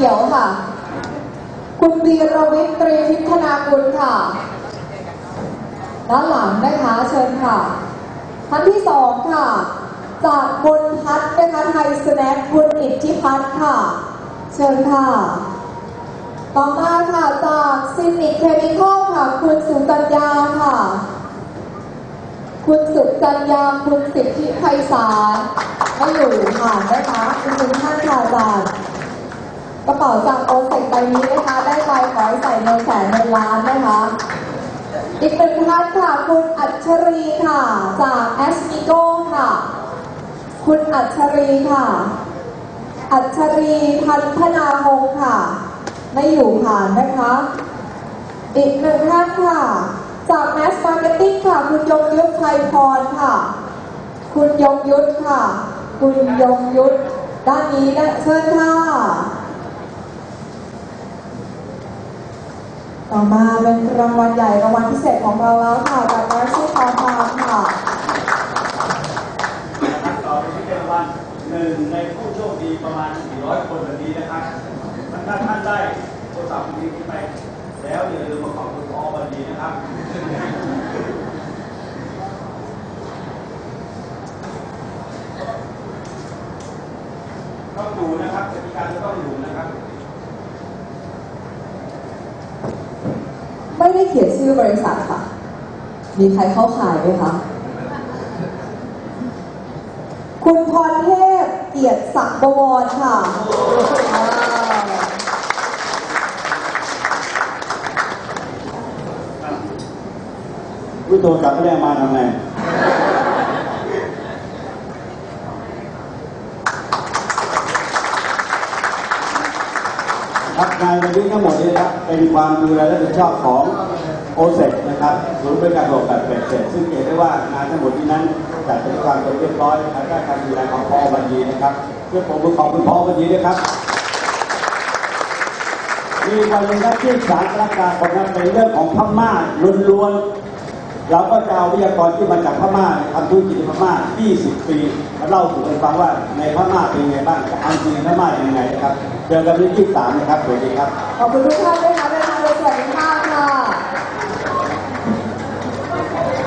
ขียวค่ะ คุณวีรวิทย์ตรีทิพนากุลค่ะ ด้านหลังนะคะเชิญค่ะ ท่านที่สองค่ะ จากบุญพัฒน์นะคะไทยสแน็คบุญอิทธิพัฒน์ค่ะ เชิญค่ะ ต่อมาค่ะจากซินิกเคมีคอลค่ะ คุณสุกัญญาค่ะ คุณสุกัญญาคุณสิทธิไพศาลไม่อยู่ค่ะนะคะคุณคุณท่านค่ะอาจารย์ กระเป๋าจากโอเซกใบนี้นะคะได้ไปขอให้ใส่เงินแสนเงินล้านนะคะ อีกหนึ่งท่านค่ะคุณอัญชรีค่ะ จากแอสมิโกค่ะ คุณอัญชรีค่ะ อัญชรีพันธนาพงค่ะ ไม่อยู่ค่ะนนะคะ อีกหนึ่งท่านค่ะ จากแมสมาร์เก็ตติ้งค่ะ คุณยงยุทธชัยพรค่ะ คุณยงยุทธค่ะ คุณยงยุทธด้านนี้นะเชิญค่ะ มาเป็นรางวัลใหญ่รางวัลพิเศษของเราแล้วค่ะจากมาร์ซี่อร์ทาค่ะนะครับต่อไปที่เป็นวันหนึ่งในผู้โชคดีประมาณ 400 คนวันนี้นะครับถ้าท่านได้โทรศัพท์นี้ขึ้นไป แล้วอย่าลืมมาขอบคุณพอวันดีนะครับต้องอยู่นะครับกติกาจะต้องอยู่นะครับ ไม่ได้เขียนชื่อบริษัทค่ะ มีใครเข้าขายไหมคะ คุณพรเทพเกียรติศักดิ์บวรค่ะอ่าวิโตกลับไม่ได้มาทำไง ครับงานวันนี้ทั้งหมดนี้ครับเป็นความดูแลและรับผิดชอบของโอเซนะครับศูนย์บริการระบบแบบเป็ดเสร็จซึ่งเห็นได้ว่างานทั้งหมดนี้นั้นจัดเป็นความเรียบร้อยภายใต้การดูแลของพอบันดีนะครับเพื่อผมขอบคุณพอบันดีด้วยครับมีวันหนึงครับที่สารรักการคนนั้นเป็นเรื่องของพม่าล้วนๆ เราก็จะเอาวิทยากรที่มาจากพม่าทำธุรกิจพม่า 20 ปีมาเล่าสู่กันฟังว่าในพม่าเป็นยังไงบ้างทำจริงพม่าเป็นยังไงนะครับเจอกันวันที่23นะครับสวัสดีครับ ขอบคุณทุกท่านด้วยค่ะเวลาเราสวัสดีค่ะ